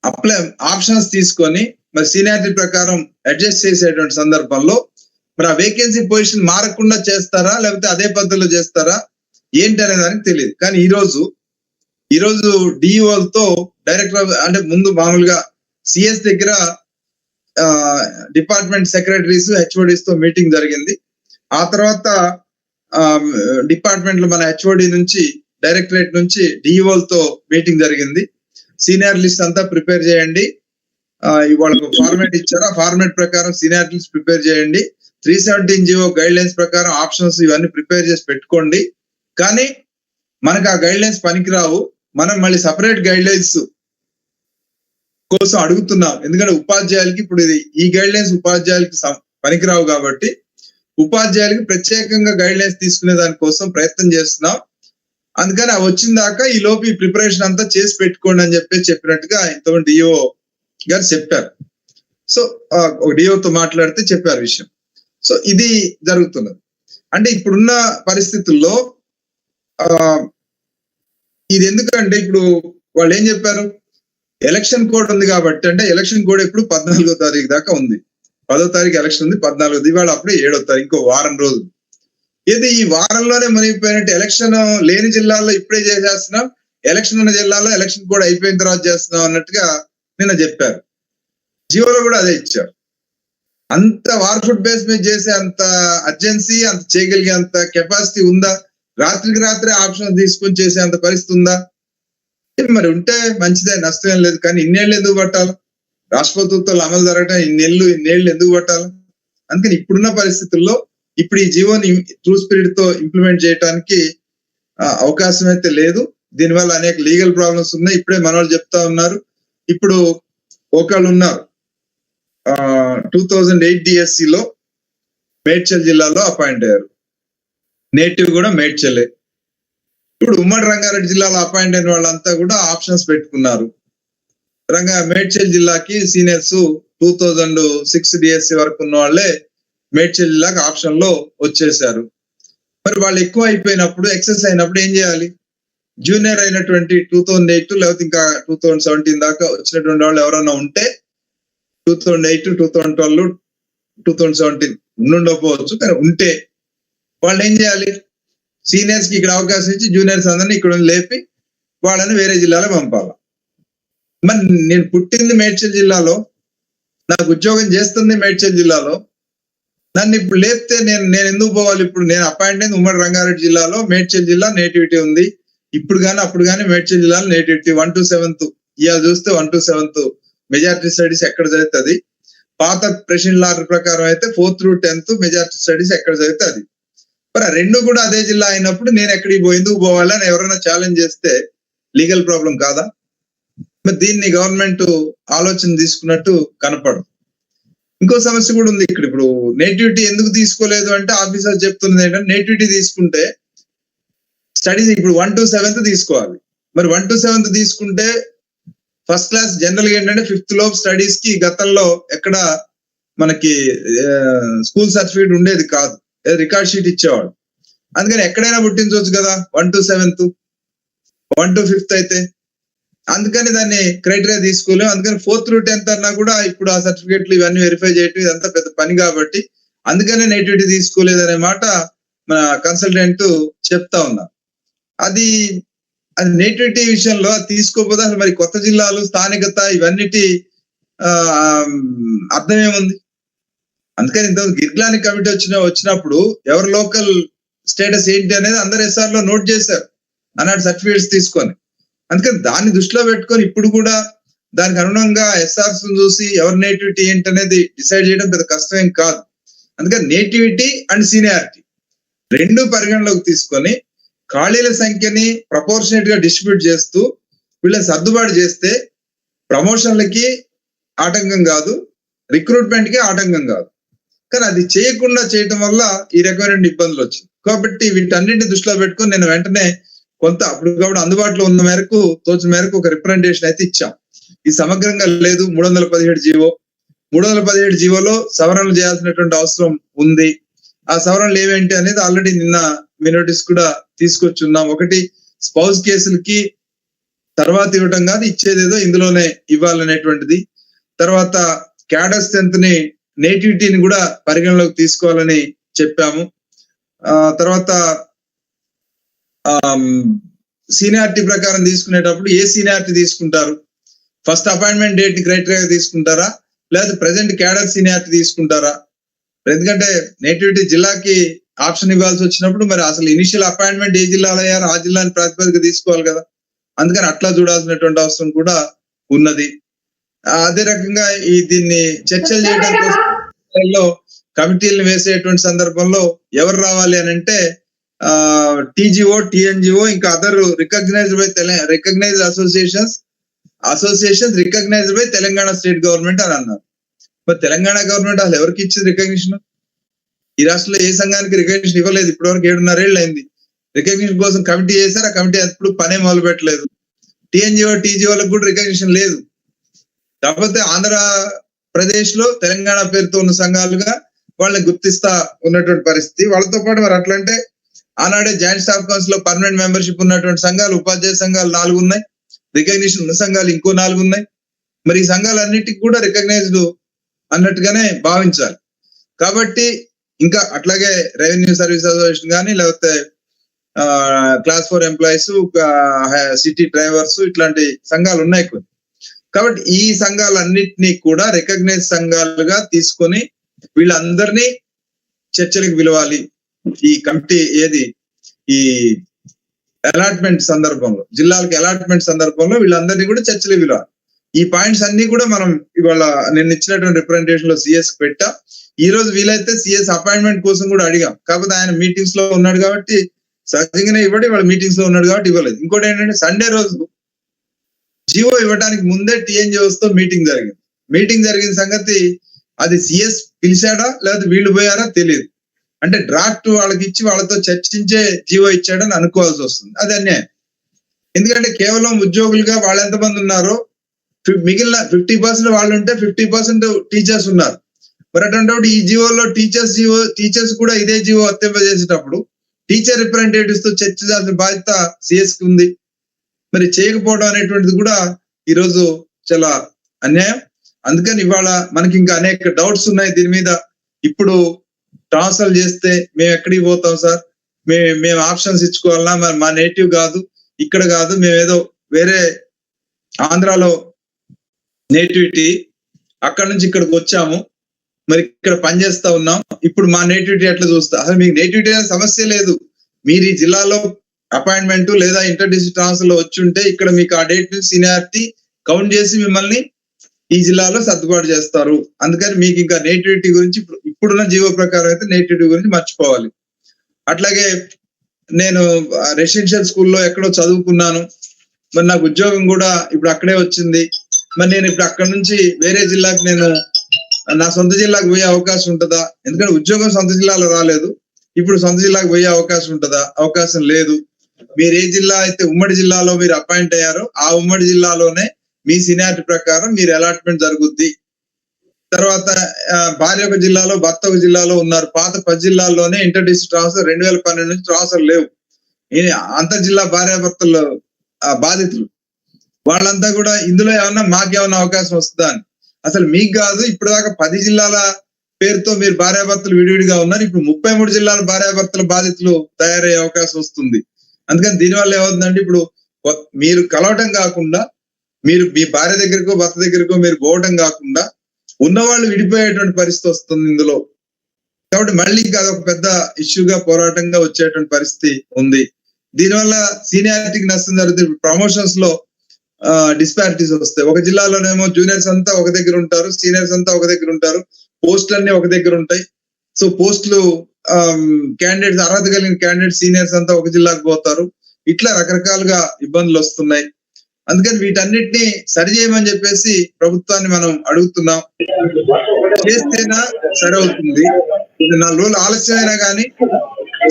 S2: అప్లై ఆప్షన్స్ తీసుకొని మరి సీనియారిటీ ప్రకారం అడ్జస్ట్ చేసేటువంటి సందర్భంలో మరి ఆ వేకెన్సీ పొజిషన్ మారకుండా చేస్తారా? లేకపోతే అదే పద్ధతిలో చేస్తారా? ఏంటి అనే దానికి తెలియదు. కానీ ఈ రోజు ఈ రోజు డైరెక్టర్ అంటే ముందు మామూలుగా సిఎస్ దగ్గర డిపార్ట్మెంట్ సెక్రటరీస్ హెచ్ఓడిస్తో మీటింగ్ జరిగింది. ఆ తర్వాత డిపార్ట్మెంట్లో మన హెచ్ఓడి నుంచి డైరెక్టరేట్ నుంచి డిఈఓలతో మీటింగ్ జరిగింది. సీనియర్ లిస్ట్ అంతా ప్రిపేర్ చేయండి. వాళ్ళకు ఫార్మేట్ ఇచ్చారు. ఆ ఫార్మేట్ ప్రకారం సీనియర్ లిస్ట్ ప్రిపేర్ చేయండి. Three seventeen GO guidelines ప్రకారం ఆప్షన్స్ ఇవన్నీ ప్రిపేర్ చేసి పెట్టుకోండి. కానీ మనకు ఆ గైడ్ లైన్స్ పనికిరావు. మనం మళ్ళీ సపరేట్ గైడ్ లైన్స్ కోసం అడుగుతున్నాం. ఎందుకంటే ఉపాధ్యాయులకి ఇప్పుడు ఇది ఈ గైడ్ లైన్స్ ఉపాధ్యాయులకి పనికిరావు కాబట్టి ఉపాధ్యాయులకి ప్రత్యేకంగా గైడ్ లైన్స్ తీసుకునే దానికోసం ప్రయత్నం చేస్తున్నాం. అందుకని ఆ వచ్చిన దాకా ఈ లోపు ఈ ప్రిపరేషన్ అంతా చేసి పెట్టుకోండి అని చెప్పి చెప్పినట్టుగా ఇంతమంది డిఓ గారు చెప్పారు. సో ఒక డిఓతో తో మాట్లాడితే చెప్పారు విషయం. సో ఇది జరుగుతున్నది. అంటే ఇప్పుడున్న పరిస్థితుల్లో ఆ ఇది ఎందుకంటే ఇప్పుడు వాళ్ళు ఏం చెప్పారు? ఎలక్షన్ కోడ్ ఉంది కాబట్టి అంటే ఎలక్షన్ కోడ్ ఇప్పుడు పద్నాలుగో తారీఖు దాకా ఉంది. పదో తారీఖు ఎలక్షన్ ఉంది పద్నాలుగు ఇవాళ అప్పుడే ఏడో తారీఖు ఇంకో వారం రోజులు. ఇది ఈ వారంలోనే మునిగిపోయినట్టు ఎలక్షన్ లేని జిల్లాల్లో ఇప్పుడే చేసేస్తున్నాం. ఎలక్షన్ ఉన్న జిల్లాలో ఎలక్షన్ కూడా అయిపోయిన తర్వాత చేస్తున్నాం అన్నట్టుగా నిన్న చెప్పారు. జియోలో కూడా అదే ఇచ్చారు. అంత వార్ ఫుడ్ బేస్ మీద చేసే అంత అర్జెన్సీ అంత చేయగలిగే అంత కెపాసిటీ ఉందా? రాత్రికి రాత్రే ఆప్షన్ తీసుకొని చేసే అంత పరిస్థితి ఉందా? మరి ఉంటే మంచిదే నష్టం ఏం లేదు. కానీ ఇన్నేళ్ళు ఎందుకు పట్టాలి? రాష్ట్ర ప్రభుత్వాలు అమలు జరగటం ఇన్నేళ్ళు ఇన్నేళ్ళు ఎందుకు పట్టాలి? అందుకని ఇప్పుడున్న పరిస్థితుల్లో ఇప్పుడు ఈ జీవోని ట్రూ స్పిరిట్తో ఇంప్లిమెంట్ చేయడానికి అవకాశం అయితే లేదు. దీనివల్ల అనేక లీగల్ ప్రాబ్లమ్స్ ఉన్నాయి. ఇప్పుడే మనవాళ్ళు చెప్తా ఉన్నారు. ఇప్పుడు ఒకళ్ళు ఉన్నారు. టూ థౌజండ్ ఎయిట్ డిఎస్సి లో మేడ్చల్ జిల్లాలో అపాయింట్ అయ్యారు. నేటివ్ కూడా మేడ్చలే. ఇప్పుడు ఉమ్మడి రంగారెడ్డి జిల్లాలో అపాయింట్ అయిన వాళ్ళంతా కూడా ఆప్షన్స్ పెట్టుకున్నారు. రంగా మేడ్చల్ జిల్లాకి seniors two thousand six DSC వరకు ఉన్న వాళ్ళే మేడ్చల్ జిల్లాకి ఆప్షన్లో వచ్చేసారు మరి వాళ్ళు ఎక్కువ అయిపోయినప్పుడు ఎక్సెస్ అయినప్పుడు ఏం చేయాలి? జూనియర్ అయినటువంటి టూ థౌజండ్ ఎయిట్ లేకపోతే ఇంకా టూ థౌజండ్ సెవెంటీన్ దాకా వచ్చినటువంటి వాళ్ళు ఎవరైనా ఉంటే two thousand eight two thousand twelve two thousand seventeen ఉండుండకపోవచ్చు కానీ ఉంటే వాళ్ళు ఏం చేయాలి? సీనియర్స్కి ఇక్కడ అవకాశం ఇచ్చి జూనియర్స్ అందరినీ ఇక్కడ లేపి వాళ్ళని వేరే జిల్లాలో పంపాలి. మరి నేను పుట్టింది మేడ్చల్ జిల్లాలో నాకు ఉద్యోగం చేస్తుంది మేడ్చల్ జిల్లాలో నన్ను ఇప్పుడు లేపితే నేను నేను ఎందుకు పోవాలి ఇప్పుడు? నేను అపాయింట్ అయింది ఉమ్మడి రంగారెడ్డి జిల్లాలో మేడ్చల్ జిల్లా నేటివిటీ ఉంది. ఇప్పుడు కానీ అప్పుడు కానీ మేడ్చల్ జిల్లాలో నేటివిటీ వన్ టు సెవెంత్. ఇవాళ చూస్తే one to seventh. Majority studies ఎక్కడ జరుగుతుంది? పాత ప్రెషన్ లార్ ప్రకారం అయితే fourth to tenth majority studies ఎక్కడ జరుగుతుంది? అది మరి రెండు కూడా అదే జిల్లా అయినప్పుడు నేను ఎక్కడికి పోయి ఎందుకు పోవాలి అని ఎవరైనా ఛాలెంజ్ చేస్తే లీగల్ ప్రాబ్లం కాదా? మరి దీన్ని గవర్నమెంట్ ఆలోచన తీసుకున్నట్టు కనపడదు. ఇంకో సమస్య కూడా ఉంది ఇక్కడ ఇప్పుడు. నేటివిటీ ఎందుకు తీసుకోలేదు అంటే ఆఫీసర్ చెప్తున్నది ఏంటంటే నేటివిటీ తీసుకుంటే స్టడీస్ ఇప్పుడు వన్ టు సెవెంత్ తీసుకోవాలి. మరి వన్ టు సెవెంత్ తీసుకుంటే ఫస్ట్ క్లాస్ జనరల్గా ఏంటంటే ఫిఫ్త్లో స్టడీస్కి గతంలో ఎక్కడ మనకి స్కూల్ సర్టిఫికేట్ ఉండేది కాదు. రికార్డ్ షీట్ ఇచ్చేవాడు అందుకని ఎక్కడైనా పుట్టించవచ్చు కదా one to seventh one to fifth అయితే. అందుకని దాన్ని క్రైటీరియా తీసుకోలేము. అందుకని ఫోర్త్ టు టెన్త్ అన్నా కూడా ఇప్పుడు ఆ సర్టిఫికేట్లు ఇవన్నీ వెరిఫై చేయటం ఇదంతా పెద్ద పని కాబట్టి అందుకనే నేటివిటీ తీసుకోలేదనే మాట మన కన్సల్టెంట్ చెప్తా ఉన్నా. అది అది నేటివిటీ విషయంలో తీసుకోకపోతే అసలు మరి కొత్త జిల్లాలు స్థానికత ఇవన్నిటి అర్థం ఏముంది? అందుకని ఇంత గిర్గ్లాని కమిటీ వచ్చిన వచ్చినప్పుడు ఎవరు లోకల్ స్టేటస్ ఏంటి అనేది అందరు ఎస్ఆర్లో నోట్ చేశారు. అన్నాడు సర్టిఫికేట్స్ తీసుకొని. అందుకని దాన్ని దృష్టిలో పెట్టుకొని ఇప్పుడు కూడా దానికి అనుగుణంగా ఎస్ఆర్స్ చూసి ఎవరి నేటివిటీ ఏంటి అనేది డిసైడ్ చేయడం పెద్ద కష్టమేం కాదు. అందుకని నేటివిటీ అండ్ సీనియారిటీ రెండు పరిగణలోకి తీసుకొని ఖాళీల సంఖ్యని ప్రపోర్షనేట్గా డిస్ట్రిబ్యూట్ చేస్తూ వీళ్ళని సర్దుబాటు చేస్తే ప్రమోషన్లకి ఆటంకం కాదు రిక్రూట్మెంట్కి ఆటంకం కాదు. కానీ అది చేయకుండా చేయటం వల్ల ఈ రకమైన ఇబ్బందులు వచ్చింది. కాబట్టి వీటన్నింటిని దృష్టిలో పెట్టుకొని నేను వెంటనే కొంత అప్పుడు కాబట్టి అందుబాటులో ఉన్న మేరకు తోచిన మేరకు ఒక రిప్రజెంటేషన్ అయితే ఇచ్చాం. ఇది సమగ్రంగా లేదు మూడు వందల పదిహేడు జీవో. మూడు వందల పదిహేడు జీవోలో సవరణలు చేయాల్సినటువంటి అవసరం ఉంది. ఆ సవరణలు ఏవేంటి అనేది ఆల్రెడీ నిన్న మీ నోటీస్ కూడా తీసుకొచ్చి ఉన్నాం. ఒకటి స్పౌస్ కేసులకి తర్వాత ఇవ్వటం కాదు ఇచ్చేదేదో ఇందులోనే ఇవ్వాలనేటువంటిది. తర్వాత క్యాడర్ స్ట్రెంత్ని నేటివిటీని కూడా పరిగణలోకి తీసుకోవాలని చెప్పాము. ఆ తర్వాత సీనియారిటీ ప్రకారం తీసుకునేటప్పుడు ఏ సీనియారిటీ తీసుకుంటారు? ఫస్ట్ అపాయింట్మెంట్ డేట్ని క్రైటీరియా తీసుకుంటారా? లేదా ప్రజెంట్ క్యాడర్ సీనియారిటీ తీసుకుంటారా? ఎందుకంటే నేటివిటీ జిల్లాకి ఆప్షన్ ఇవ్వాల్సి వచ్చినప్పుడు మరి అసలు ఇనిషియల్ అపాయింట్మెంట్ ఏ జిల్లాలో అయ్యారో ఆ జిల్లాని ప్రాతిపదిక తీసుకోవాలి కదా. అందుకని అట్లా చూడాల్సినటువంటి అవసరం కూడా ఉన్నది. అదే రకంగా ఈ దీన్ని చర్చలు చేయడం కోసం కమిటీలను వేసేటువంటి సందర్భంలో ఎవరు రావాలి అని అంటే టీజీఓ టిఎన్జిఓ ఇంకా other recognized by recognized associations associations recognized by Telangana state government అని అన్నారు. మరి తెలంగాణ గవర్నమెంట్ అసలు ఎవరికి ఇచ్చింది రికగ్నిషన్ ఈ రాష్ట్రంలో ఏ సంఘానికి రికగ్నిషన్ ఇవ్వలేదు? ఇప్పటివరకు ఏడున్నరేళ్ళు అయింది రికగ్నిషన్ కోసం కమిటీ చేశారు ఆ కమిటీ ఎప్పుడు పనే మొదలు పెట్టలేదు టిఎన్జిఓ టీజీఓలకు కూడా రికగ్నిషన్ లేదు. కాకపోతే ఆంధ్ర ప్రదేశ్లో తెలంగాణ పేరుతో ఉన్న సంఘాలుగా వాళ్ళని గుర్తిస్తా ఉన్నటువంటి పరిస్థితి. వాళ్ళతో పాటు మరి అట్లంటే ఆనాడే జాయింట్ స్టాఫ్ కౌన్సిల్లో పర్మనెంట్ మెంబర్షిప్ ఉన్నటువంటి సంఘాలు ఉపాధ్యాయ సంఘాలు నాలుగు ఉన్నాయి. రికగ్నిషన్ ఉన్న సంఘాలు ఇంకో నాలుగు ఉన్నాయి. మరి ఈ సంఘాలన్నిటికీ కూడా రికగ్నైజ్డ్ అన్నట్టుగానే భావించాలి. కాబట్టి ఇంకా అట్లాగే రెవెన్యూ సర్వీస్ అసోసియేషన్ కానీ లేకపోతే class four employees city drivers ఇట్లాంటి సంఘాలు ఉన్నాయి కొన్ని. కాబట్టి ఈ సంఘాలన్నిటినీ కూడా రికగ్నైజ్ సంఘాలుగా తీసుకొని వీళ్ళందరినీ చర్చలకు పిలవాలి. ఈ కమిటీ ఏది? ఈ అలాట్మెంట్ సందర్భంలో జిల్లాలకు అలాట్మెంట్ సందర్భంలో వీళ్ళందరినీ కూడా చర్చలు పిలవాలి ఈ పాయింట్స్ అన్ని కూడా మనం ఇవాళ నేను ఇచ్చినటువంటి రిప్రజెంటేషన్లో సిఎస్ పెట్టా. ఈ రోజు వీలైతే సిఎస్ అపాయింట్మెంట్ కోసం కూడా అడిగాం. కాకపోతే ఆయన మీటింగ్స్లో ఉన్నాడు కాబట్టి సహజంగానే ఇవ్వడం ఇవాళ మీటింగ్స్లో ఉన్నాడు కాబట్టి ఇవ్వలేదు. ఇంకోటి ఏంటంటే సండే రోజు జియో ఇవ్వడానికి ముందే టీఎన్జిఓస్తో మీటింగ్ జరిగింది. మీటింగ్ జరిగిన సంగతి అది సిఎస్ పిలిచాడా లేకపోతే వీళ్ళు పోయారా తెలియదు. అంటే డ్రాఫ్ట్ వాళ్ళకి ఇచ్చి వాళ్ళతో చర్చించే జీవో ఇచ్చాడని అనుకోవాల్సి వస్తుంది. అది అన్యాయం. ఎందుకంటే కేవలం ఉద్యోగులుగా వాళ్ళు ఎంతమంది ఉన్నారో మిగిలిన ఫిఫ్టీ పర్సెంట్ వాళ్ళు ఉంటే ఫిఫ్టీ పర్సెంట్ టీచర్స్ ఉన్నారు. మరి అటువంటి ఈ జీవోలో టీచర్స్ జీవో టీచర్స్ కూడా ఇదే జీవో వర్తింపజేసేటప్పుడు టీచర్ రిప్రజెంటేటివ్స్తో చర్చించాల్సిన బాధ్యత సిఎస్కి ఉంది. మరి చేయకపోవడం అనేటువంటిది కూడా ఈరోజు చాలా అన్యాయం. అందుకని ఇవాళ మనకి ఇంకా అనేక డౌట్స్ ఉన్నాయి దీని మీద. ఇప్పుడు ట్రాన్స్ఫర్ చేస్తే మేము ఎక్కడికి పోతాం సార్? మే మేము ఆప్షన్స్ ఇచ్చుకోవాలన్నా మరి మా నేటివ్ కాదు ఇక్కడ కాదు మేము ఏదో వేరే ఆంధ్రాలో నేటివిటీ అక్కడ నుంచి ఇక్కడికి వచ్చాము మరి ఇక్కడ పనిచేస్తా ఉన్నాం. ఇప్పుడు మా నేటివిటీ ఎట్లా చూస్తా? అసలు మీకు నేటివిటీ అనే సమస్య లేదు. మీరు ఈ జిల్లాలో అపాయింట్మెంట్ లేదా ఇంటర్ డిస్ట్రిక్ట్ ట్రాన్స్ఫర్లో వచ్చి ఉంటే ఇక్కడ మీకు ఆ డేట్ సీనియారిటీ కౌంట్ చేసి మిమ్మల్ని ఈ జిల్లాలో సర్దుబాటు చేస్తారు. అందుకని మీకు ఇంకా నేటివిటీ గురించి ఇప్పుడున్న జీవో ప్రకారం అయితే నేటివిటీ గురించి మర్చిపోవాలి. అట్లాగే నేను రెసిడెన్షియల్ స్కూల్లో ఎక్కడో చదువుకున్నాను. మరి నాకు ఉద్యోగం కూడా ఇప్పుడు అక్కడే వచ్చింది. మరి నేను ఇప్పుడు అక్కడ నుంచి వేరే జిల్లాకి నేను నా సొంత జిల్లాకు పోయే అవకాశం ఉంటుందా? ఎందుకంటే ఉద్యోగం సొంత జిల్లాలో రాలేదు. ఇప్పుడు సొంత జిల్లాకు పోయే అవకాశం ఉంటుందా? అవకాశం లేదు. మీరు ఏ జిల్లా అయితే ఉమ్మడి జిల్లాలో మీరు అపాయింట్ అయ్యారో ఆ ఉమ్మడి జిల్లాలోనే మీ సీనియారిటీ ప్రకారం మీరు అలాట్మెంట్ జరుగుద్ది. తర్వాత ఆ, భార్య ఒక జిల్లాలో భర్త ఒక జిల్లాలో ఉన్నారు. పాత పది జిల్లాల్లోనే ఇంటర్ డిస్ట్రిక్ట్ ట్రాన్స్ఫర్ రెండు వేల పన్నెండు నుంచి ట్రాన్స్ఫర్ లేవు. అంతర్ జిల్లా భార్యాభర్తలు బాధితులు. వాళ్ళంతా కూడా ఇందులో ఏమన్నా మాకేమన్నా అవకాశం వస్తుందా అని. అసలు మీకు కాదు ఇప్పుడు దాకా పది జిల్లాల పేరుతో మీరు భార్యాభర్తలు విడివిడిగా ఉన్నారు. ఇప్పుడు ముప్పై మూడు జిల్లాల భార్యాభర్తల బాధితులు తయారయ్యే అవకాశం వస్తుంది. అందుకని దీనివల్ల ఏమవుతుందంటే ఇప్పుడు మీరు కలవటం కాకుండా మీరు మీ భార్య దగ్గరకో భర్త దగ్గరకో మీరు పోవటం కాకుండా ఉన్నవాళ్ళు విడిపోయేటువంటి పరిస్థితి వస్తుంది ఇందులో. కాబట్టి మళ్ళీ ఇంకా అదొక పెద్ద ఇష్యూగా పోరాటంగా వచ్చేటువంటి పరిస్థితి ఉంది. దీనివల్ల సీనియారిటీకి నష్టం జరుగుతుంది. ప్రమోషన్స్లో డిస్పారిటీస్ వస్తాయి. ఒక జిల్లాలోనేమో జూనియర్స్ అంతా ఒక దగ్గర ఉంటారు సీనియర్స్ అంతా ఒక దగ్గర ఉంటారు పోస్టులు అన్ని ఒక దగ్గర ఉంటాయి. సో పోస్టులు క్యాండిడేట్స్ అర్హత కలిగిన క్యాండిడేట్ సీనియర్స్ అంతా ఒక జిల్లాకు పోతారు. ఇట్లా రకరకాలుగా ఇబ్బందులు వస్తున్నాయి. అందుకని వీటన్నిటిని సరి చేయమని చెప్పేసి ప్రభుత్వాన్ని మనం అడుగుతున్నాం. చేస్తేనా సరి అవుతుంది ఇది నాలుగు రోజులు ఆలస్యమైనా కానీ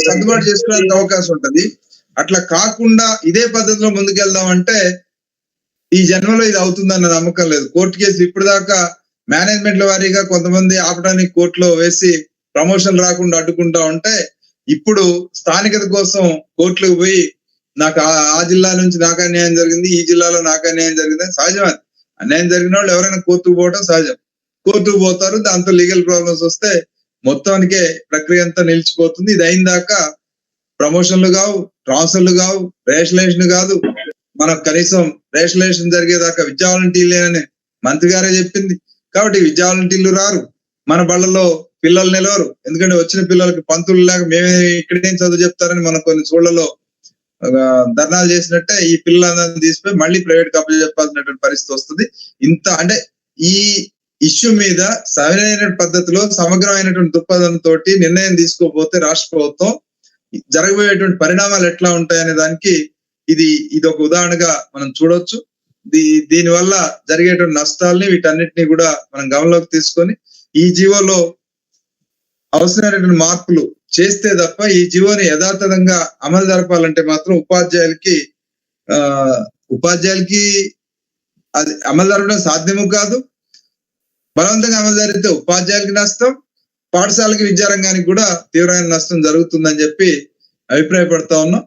S2: సర్దుబాటు చేసుకోవడానికి అవకాశం ఉంటది. అట్లా కాకుండా ఇదే పద్ధతిలో ముందుకెళ్దాం అంటే ఈ జన్మలో ఇది అవుతుందన్న నమ్మకం లేదు. కోర్టు కేసు ఇప్పుడు దాకా మేనేజ్మెంట్ల వారీగా కొంతమంది ఆపడానికి కోర్టులో వేసి ప్రమోషన్ రాకుండా అడ్డుకుంటా ఉంటే ఇప్పుడు స్థానికత కోసం కోర్టులకు పోయి నాకు ఆ- ఆ జిల్లా నుంచి నాకు అన్యాయం జరిగింది ఈ జిల్లాలో నాకు అన్యాయం జరిగింది సహజం అన్యాయం జరిగిన వాళ్ళు ఎవరైనా కోర్టుకు పోవడం సహజం. కోర్టుకు పోతారు దాంతో లీగల్ ప్రాబ్లమ్స్ వస్తే మొత్తానికే ప్రక్రియ అంతా నిలిచిపోతుంది. ఇది అయిన దాకా ప్రమోషన్లు కావు ట్రాన్స్ఫర్లు కావు రేషనలైజేషన్ కాదు. మనకు కనీసం రేషనలైజేషన్ జరిగేదాకా విద్యా వాలంటీర్లేనని మంత్రి గారే చెప్పింది. కాబట్టి విద్యా వాలంటీర్లు రారు. మన బళ్ళలో పిల్లలు నిలవరు. ఎందుకంటే వచ్చిన పిల్లలకి పంతులు లేక మేమే ఇక్కడేం చదువు చెప్తారని మనం కొన్ని చోళ్ళలో ధర్నాలు చేసినట్టే ఈ పిల్లలందరినీ తీసిపోయి మళ్ళీ ప్రైవేట్ కంపెనీ చెప్పాల్సినటువంటి పరిస్థితి వస్తుంది. ఇంత అంటే ఈ ఇష్యూ మీద సరైన పద్ధతిలో సమగ్రమైనటువంటి దృక్పథంతో నిర్ణయం తీసుకోకపోతే రాష్ట్ర ప్రభుత్వం జరగబోయేటువంటి పరిణామాలు ఎట్లా ఉంటాయనే దానికి ఇది ఇది ఒక ఉదాహరణగా మనం చూడొచ్చు. దీ దీని వల్ల జరిగేటువంటి నష్టాలని వీటన్నిటిని కూడా మనం గమనంలోకి తీసుకొని ఈ జీవోలో అవసరమైనటువంటి మార్పులు చేస్తే తప్ప ఈ జీవోని యథాతథంగా అమలు జరపాలంటే మాత్రం ఉపాధ్యాయులకి ఆ ఉపాధ్యాయులకి అది అమలు జరపడం సాధ్యము కాదు. బలవంతంగా అమలు జరిగితే ఉపాధ్యాయులకి నష్టం పాఠశాలకి విద్యారంగానికి కూడా తీవ్రమైన నష్టం జరుగుతుందని చెప్పి అభిప్రాయపడతా ఉన్నాం.